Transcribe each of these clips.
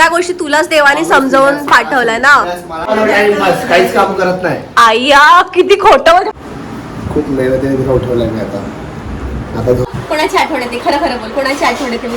सगळ्या गोष्टी तुलाच देवाने समजावून पाठवलंय ना. काहीच काम करत नाही. आय्या किती खोटं खूप नैवेद्य तिला उठवलंय मी आता. आता झोप. कोणाची आठवण येते? खरं खरं बोल कोणाची आठवण येते?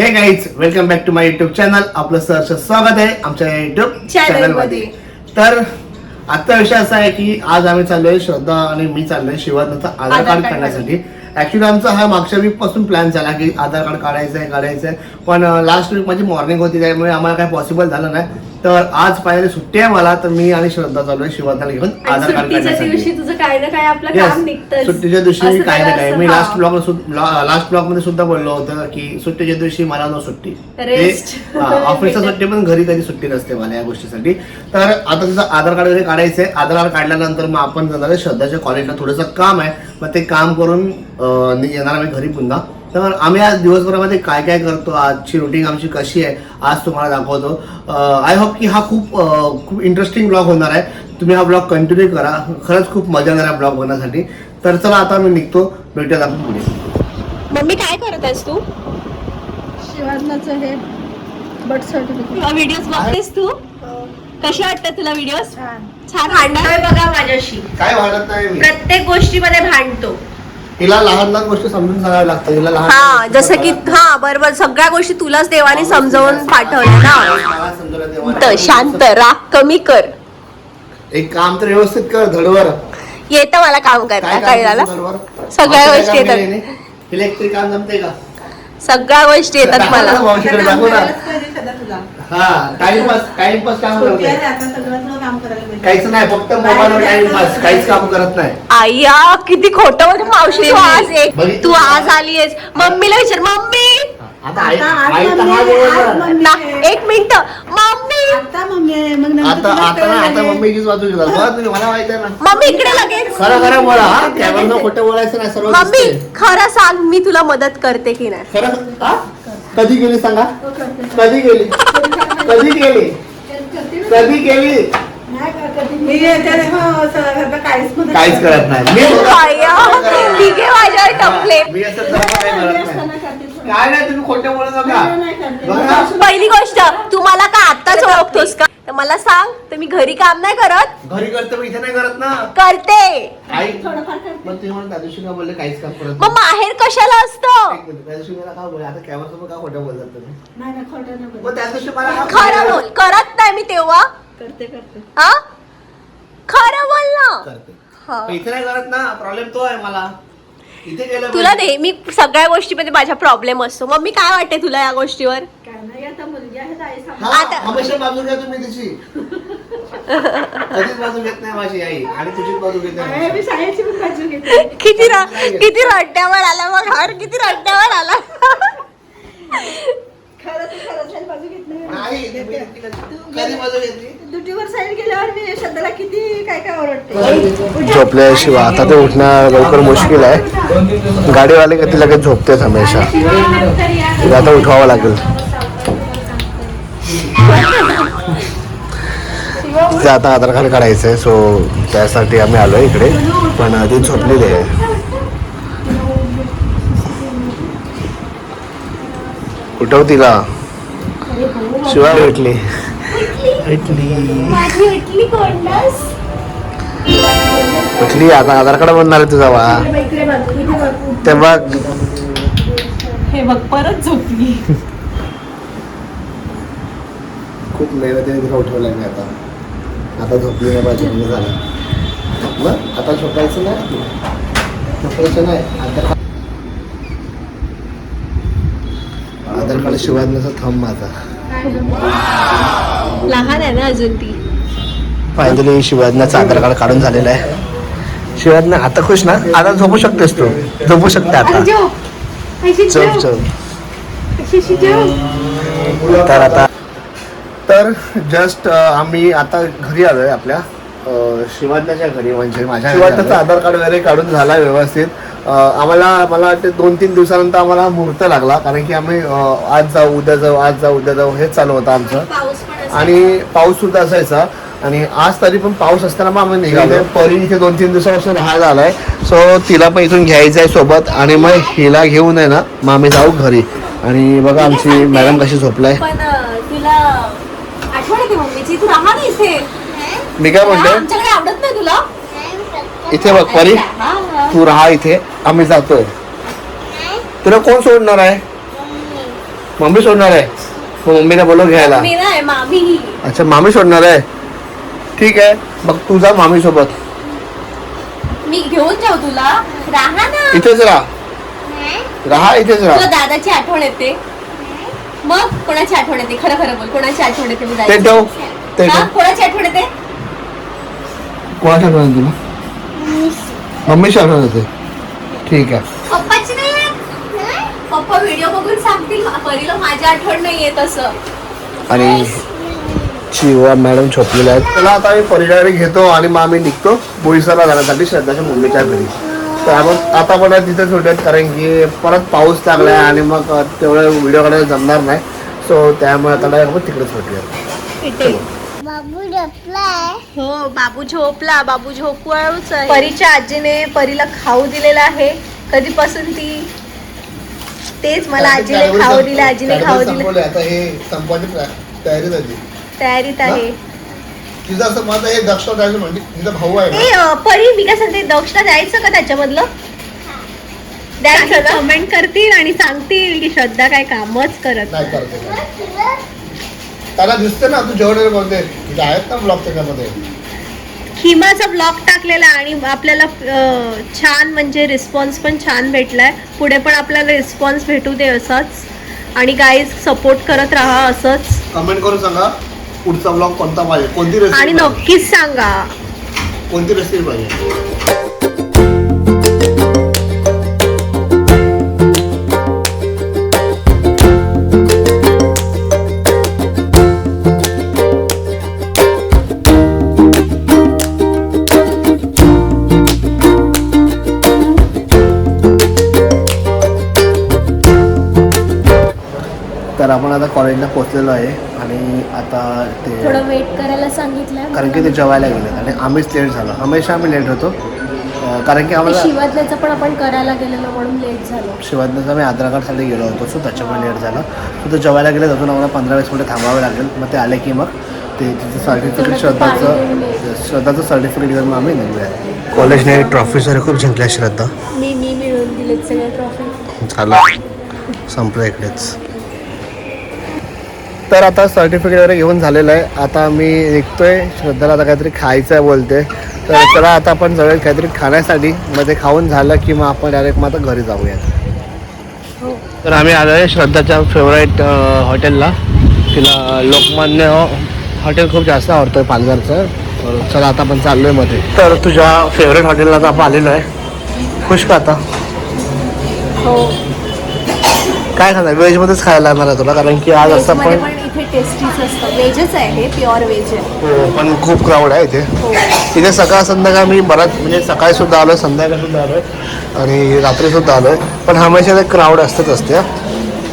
Hey guys welcome back to my YouTube channel आपलं सहर्ष स्वागत आहे आमच्या युट्यूब चॅनलमध्ये तर आजचा विषय असा आहे की आज आम्ही चाललोय श्रद्धा आणि मी चाललोय शिवाजीचं आधार कार्ड कार्ड ऍक्च्युली आमचा हा मागच्या वीकपासून प्लॅन झाला की आधार कार्ड काढायचं आहे काढायचं आहे. पण लास्ट वीक माझी मॉर्निंग होती त्यामुळे आम्हाला काही पॉसिबल झालं नाही. तर आज पाहिजे सुट्टी आहे मला तर मी आणि श्रद्धा चाललोय शिवाजीला घेऊन आधार कार्ड सुट्टीच्या काढण्यासाठी. दिवशी तुझं काय ना काय आपलं Yes. काम निघतं सुट्टीच्या दिवशी मी काय ना काय. मी लास्ट ब्लॉग लास्ट ब्लॉगमध्ये सुद्धा बोललो होतं की सुट्टीच्या दिवशी मला नो सुट्टी. ऑफिसच्या सुट्टी पण घरी कधी सुट्टी नसते मला या गोष्टीसाठी. तर आता तुझं आधार कार्ड वगैरे काढायचंय. आधार कार्ड काढल्यानंतर मग आपण जाणार आहे श्रद्धाच्या कॉलेजला थोडंसं काम आहे. मग ते काम करून येणार आम्ही घरी पुन्हा. तर आम्ही आज दिवसभरामध्ये काय काय करतो आजची रुटीन आमची कशी आहे आज तुम्हाला दाखवतो. आय होप की हा खूप खूप इंटरेस्टिंग ब्लॉग होणार आहे. तुम्ही हा ब्लॉग कंटिन्यू करा. खरंच खूप मजा येणार आहे ब्लॉग बनवण्यासाठी तर चला आता मी निघतो. भेटूयात आपण पुढे. मम्मी काय करत आहेस तू? शिवाजनाचं हे बर्थ सर्टिफिकेट व्हिडिओ बघतेस तू? कशी वाटतात तुला व्हिडिओ छान. भांडतोय बघा माझ्याशी. काय वाटत नाही मी? प्रत्येक गोष्टीमध्ये भांडतो. हिला लहान लहान गोष्टी समजून सांगाव्या लागतात हिला लहान हा लहान जसं की हा बरोबर. सगळ्या गोष्टी तुलाच देवाने समजावून पाठवल्या ना? मला. तर शांत राग कमी कर. एक काम तर व्यवस्थित कर धडवर. येतं मला काम करता काय धडवर? सगळ्या गोष्टी येतात. इलेक्ट्रिक काम जमते का? सगळ्या गोष्टी येतात दाखव मला. ना मावशीकडे दाखव ना. तुला हा टाइमपास टाइमपास काम करते. पाहिजे. काहीच नाही फक्त मोबाईलवर टाइमपास काहीच काम करत नाही. आय्या किती खोटं म्हणजे मावशी तू आज एक तू? आज आलीयस. मम्मीला विचार मम्मी! आता आई आई तर हा ना. एक मिनिट. मम्मी! आता मम्मी आहे मग नंतर आता तुला आता ना कळलं आता आहे. मम्मीचीच बाजू घेतला बघा तुम्ही मला माहिती आहे ना. मम्मी इकडे लगेच. खरं खरं बोला हा खोटं बोलायचं नाही सर्व मम्मी. खरं सांग मी तुला मदत करते की नाही? खरं हा? कधी गेली सांगा. कधी गेली? कधी गेली. कधी गेली? नाही का, कधी मी येते, हो, काहीच करत नाही. मी असं. काय नाही तुम्ही खोटे बोलत. पहिली गोष्ट तू मला का आत्ताच ओळखतोस का? तर मला सांग तर मी घरी काम नाही करत? घरी करतो मी इथे नाही करत ना. करते. आई थोडंफार करते. मग तुम्ही म्हणून त्या दिवशी का बोलले काहीच काम करत मग माहेर कशाला असतं? एक मिनिट त्या दिवशी मला का बोलले आता कॅमेरा समोर का खोटं बोलतात तुम्ही? नाही, नाही, खोटं नाही बोलत. मग त्या दिवशी मला का खरं बोल करत नाही मी तेव्हा. करते करते. हा? खरं बोल ना. करते. हा. पण इथे नाही करत ना प्रॉब्लेम तो आहे मला. तुला पाहिजे. नेहमी सगळ्या गोष्टीमध्ये माझा प्रॉब्लेम असतो. मग मी काय वाटते तुला या गोष्टीवर? काय नाही आता मुलगी आहे तर आई सांभाळते. आता- हमेशा बाजू घ्या तुम्ही तिची. कधीच बाजू घेत नाही माझी आई आणि तुझीच बाजू घेते आहे, माझी. मी शाळेची पण बाजू घेते. किती र- किती रड्ड्यावर आला मग हर किती रड्ड्यावर आला. कधी बाजू घेतली? ड्युटीवर साईड गेल्यावर मी शब्दाला किती काय काय ओरडते? झोपल्याशिवाय आता ते उठणं लवकर मुश्किल आहे. गाडीवाले का ती लगेच झोपतेच हमेशा. आता उठवावं लागेल. तिचं आता आधार कार्ड काढायचं आहे सो त्यासाठी आम्ही आलो इकडे. पण ती झोपलेली आहे. उठव तिला. शिवाय भेटली. भेटली उठली आता आधार कार्ड बनणार आहे तुझा वा इकडे बाजू इथे बाजू ते बघ. हे बघ परत झोपली. खूप नैवेद्य तिला उठवलंय मी आता. आता झोपली नाही पाहिजे म्हणजे झालं. मग आता झोपायचं नाही? झोपायचं नाही. आधार आधार कार्ड शिवाय नसं थांब माझा. लहान आहे ना अजून ती. फायनली शिवाजनाचं आधार कार्ड काढून झालेलं आहे. शिवाजना आता खुश ना? आता झोपू शकतेस तू. झोपू शकते आता. चल चल. तर आता तर जस्ट आम्ही आता घरी आलोय आपल्या. शिवाजनाच्या घरी म्हणजे माझ्या शिवाजनाचं आधार कार्ड वगैरे काढून झाला व्यवस्थित. आम्हाला मला वाटते दोन तीन दिवसानंतर आम्हाला मुहूर्त लागला. कारण की आम्ही आज जाऊ उद्या जाऊ आज जाऊ उद्या जाऊ हेच चालू होतं आमचं. आणि पाऊस सुद्धा असायचा. आणि आज तरी पण पाऊस असताना मग आम्ही निघालो. परी इथे दोन तीन दिवसापासून राहायला आलाय. सो तिला पण इथून घ्यायचं आहे सोबत. आणि मग हिला घेऊन आहे ना मग आम्ही जाऊ घरी. आणि बघा आमची मॅडम कशी झोपलाय. मी काय म्हणते आमच्याकडे आवडत नाही तुला. इथे बघ परी. तू राहा इथे. आम्ही जातोय. तुला कोण सोडणार आहे? मम्मी सोडणार आहे? मम्मीला बोलव घ्यायला. मी नाही मामी. अच्छा मामी सोडणार आहे. ठीक आहे मग तू जा मामी सोबत. मी घेऊन जाऊ तुला. राहा ना. इथेच राहा. राहा इथेच तुला राहा दादाची आठवण येते. मग कोणाची आठवण येते? खरं खरं बोल. कोणाची आठवण येते मी ते जायची ठेव ते हा? ठेव. कोणाची आठवण येते? कोणाच्या आठवण तुला? मम्मीची. आठवण येते. ठीक आहे. पप्पाची येत? पप्पा व्हिडिओ बघून सांगतील परीला माझी आठवण नाही येत असं आणि शिवा मॅडम झोपलेल्या आहेत. त्याला आता आम्ही परिडारी घेतो आणि मग आम्ही निघतो बोईसरला जाण्यासाठी श्रद्धाच्या मम्मीच्या घरी. तर आपण आता पण तिथे सुटत कारण की परत पाऊस लागलाय आणि मग तेवढं व्हिडिओ काढायला जमणार नाही. सो त्यामुळे आता नाही आपण तिकडेच भेटूया. बाबू झोपलाय? हो बाबू झोपला बाबू झोपवाळूच आहे. परीच्या आजीने परीला खाऊ दिलेला आहे. कधीपासून ती तेच मला आजीने खाऊ दिलं आजीने खाऊ दिलं. आता हे संपवायची तयारी झाली तयारीत आहे. तिचं असं मत आहे दक्ष म्हणजे तिचा भाऊ आहे ए परी मी काय सांगते दक्षला द्यायचं का त्याच्यामधलं? द्यायचं कमेंट करतील आणि सांगतील की श्रद्धा काय कामच करत नाही करते त्याला दिसते ना तू जेवढे बोलते आहेत ना ब्लॉग त्याच्यामध्ये खिमाचा ब्लॉग टाकलेला आणि आपल्याला छान म्हणजे रिस्पॉन्स पण छान भेटलाय. पुढे पण आपल्याला रिस्पॉन्स भेटू दे असंच. आणि गाईज सपोर्ट करत राहा असंच. कमेंट करून सांगा पुढचा ब्लॉग कोणता पाहिजे? कोणती आणि नक्कीच सांगा. कोणती रेसिपी पाहिजे? तर आपण आता कॉलेजला पोहोचलेलो आहे आणि आता ते थोडं वेट करायला सांगितलं. कारण की ते जेवायला गेले आणि आम्हीच लेट झालो. हमेशा आम्ही लेट होतो. कारण की आम्हाला शिवाजल्याचं पण आपण करायला गेलेलो म्हणून लेट झालो. शिवाजीचा मी आधार कार्डसाठी गेलो होतो सो त्याच्यामुळे लेट झालं. सो ते जेवायला गेले अजून आम्हाला पंधरा वीस मिनिटं थांबावे लागेल. मग ते आले की मग ते तिचं सर्टिफिकेट श्रद्धाचं श्रद्धाचं सर्टिफिकेट घेऊन मग आम्ही निघूया. कॉलेजने ट्रॉफी सर खूप जिंकल्या श्रद्धा. मी मी मिळवून दिलेत सगळे ट्रॉफी झालं. संपलं इकडेच. तर आता सर्टिफिकेट वगैरे घेऊन झालेलं आहे. आता मी निघतोय. श्रद्धाला आता काहीतरी खायचं आहे बोलते. तर चला आता आपण जाऊया काहीतरी खाण्यासाठी. मग ते खाऊन झालं की मग आपण डायरेक्ट मग आता घरी जाऊयात. तर आम्ही आलो आहे श्रद्धाच्या फेवरेट हॉटेलला तिला लोकमान्य हॉटेल खूप जास्त आवडतोय पालघरचं. तर चला आता आपण चाललोयमध्ये. तर तुझ्या फेवरेट हॉटेलला आता आपण आलेलो आहे. खुश का आता? हो. काय खाणार? व्हेजमध्येच खायला आहे तुला कारण की आज असं पण इथे टेस्टीच असतं. व्हेजच आहे हे प्युअर व्हेज आहे. हो, पण खूप क्राऊड आहे इथे. हो. इथे सकाळ संध्याकाळ मी बराच म्हणजे सकाळी सुद्धा आलोय संध्याकाळी सुद्धा आलोय आणि रात्री सुद्धा आलोय. पण हमेशा ते क्राऊड असतच असते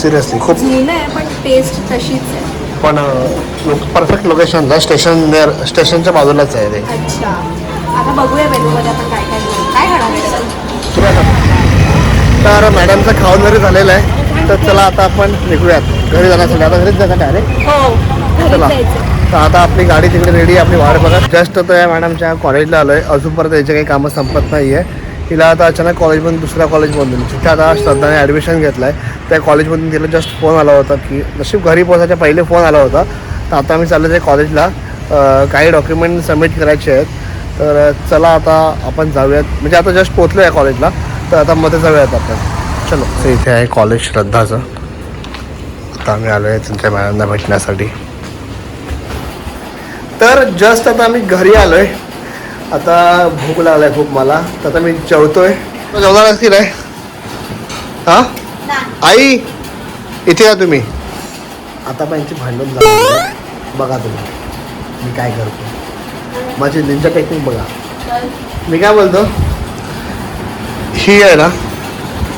सिरियसली खूप. जुनं आहे पण टेस्ट तशीच आहे. पण परफेक्ट लोकेशनला स्टेशन स्टेशनच्या बाजूलाच आहे ते. अच्छा. आता बघूया मेनूमध्ये आपण काय काय घेऊ. काय खाणार आहे? सर? तुला सांग. तर मॅडमचं खाऊन जरी झालेलं आहे तर चला आता आपण निघूयात. घरी जाण्यासाठी. आता घरीच जाणार डायरेक्ट हो घरीच चला. तर आता आपली गाडी तिकडे रेडी आपली वाट बघत. जस्ट तर या मॅडमच्या कॉलेजला आलोय. अजूनपर्यंत याचे काही कामं संपत नाही आहे तिला आता अचानक कॉलेजमधून दुसऱ्या कॉलेजमधून जिथे आता श्रद्धाने ॲडमिशन घेतलं आहे त्या कॉलेजमधून तिला जस्ट फोन आला होता की नशीब घरी पोहोचायच्या पहिले फोन आला होता. तर आता आम्ही चाललो आहे कॉलेजला काही डॉक्युमेंट सबमिट करायचे आहेत. तर चला आता आपण जाऊयात. म्हणजे आता जस्ट पोचलो आहे कॉलेजला तर आता मध्ये जाऊयात आपण. चलो. तर इथे आहे कॉलेज श्रद्धाचं. आता आम्ही आलो आहे त्यांच्या मॅडमना भेटण्यासाठी. तर जस्ट आता आम्ही घरी आलोय. आता भूक लागलाय खूप मला. तर आता मी जेवतोय. तू जेवणार की नाही हा? आई इथे या तुम्ही. आता पण यांची भांडण झाली. बघा तुम्ही. मी काय करतो. माझी निंजा टेक्निक बघा. मी काय बोलतो? ही आहे ना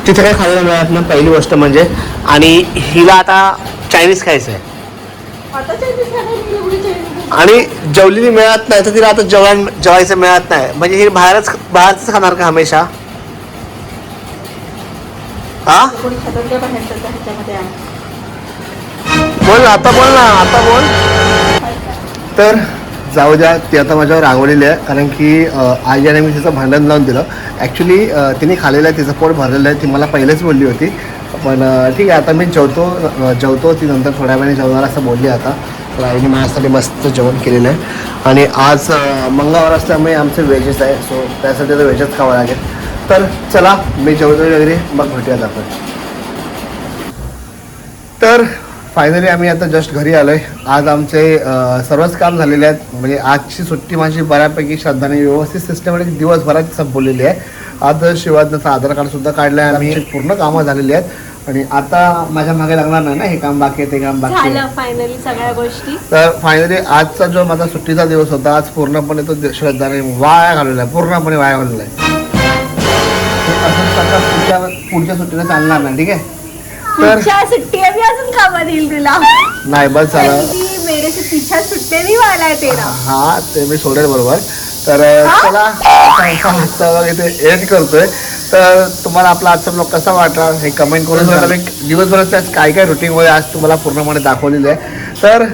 तिथे काही खायला मिळत ना पहिली गोष्ट म्हणजे. आणि हिला आता चायनीज खायचं. आहे आणि जेवलेली मिळत नाही तर तिला आता जेवण जेवायचं मिळत नाही. म्हणजे ही बाहेरच बाहेरच खाणार का हमेशा? हा. बोल ना आता बोल ना आता बोल. तर जाऊ द्या ती आता माझ्यावर रांगवलेली आहे. कारण की आई आईने मी तिचं भांडण लावून दिलं. ॲक्च्युली तिने खाल्लेलं आहे तिचं पोट भरलेलं आहे. ती मला पहिलेच बोलली होती. पण ठीक आहे आता मी जेवतो जेवतो ती नंतर थोड्या वेळाने जेवणार असं बोलली आता. तर आईने माझ्यासाठी मस्त जेवण केलेलं आहे. आणि आज मंगळवार असल्यामुळे आमचं वेजेस आहे सो त्यासाठी तर व्हेजच खावं लागेल. तर चला मी जेवतो वगैरे मग भेटूयात आपण. तर फायनली आम्ही आता जस्ट घरी आलो आहे आज आमचे सर्वच काम झालेले आहेत. म्हणजे आजची सुट्टी माझी बऱ्यापैकी श्रद्धाने व्यवस्थित सिस्टमॅटिक दिवसभरात संपवलेली आहे. आज शिवाजनाचं आधार कार्डसुद्धा काढलं आहे आम्ही. पूर्ण कामं झालेली आहेत. आणि आता माझ्या मागे लागणार नाही ना हे काम बाकी आहे ते काम बाकी फायनली सगळ्या गोष्टी. तर फायनली आजचा जो माझा सुट्टीचा दिवस होता आज पूर्णपणे तो श्रद्धाने वाया घालवला आहे. पूर्णपणे वाया घालवला आहे. हे पुढच्या सुट्टीला चालणार नाही ठीक आहे? सुट्टी अजून तुला. नाही बस झालं. की मेरे से पीछा सुट्टे नहीं वाला है तेरा. हा ते मी सोडेल बरोबर. तर चला आजचा vlog इथे एंड करतोय. तर तुम्हाला आपला आजचा ब्लॉग कसा वाटला? हे कमेंट करून सांगा. मी दिवसभराचं आज काय काय रुटीन वगैरे आज तुम्हाला पूर्णपणे दाखवलेलं आहे. तर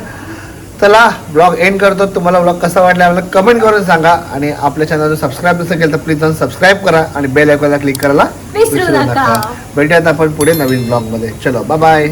चला ब्लॉग एंड करतो. तुम्हाला ब्लॉग कसा वाटला आम्हाला कमेंट करून सांगा. आणि आपल्या चॅनल सबस्क्राईब नसेल केलं तर प्लीज जाऊन सबस्क्राईब करा. आणि बेल आयकॉनला क्लिक करायला विसरू नका. भेटूयात आपण पुढे नवीन ब्लॉगमध्ये. चलो बाय बाय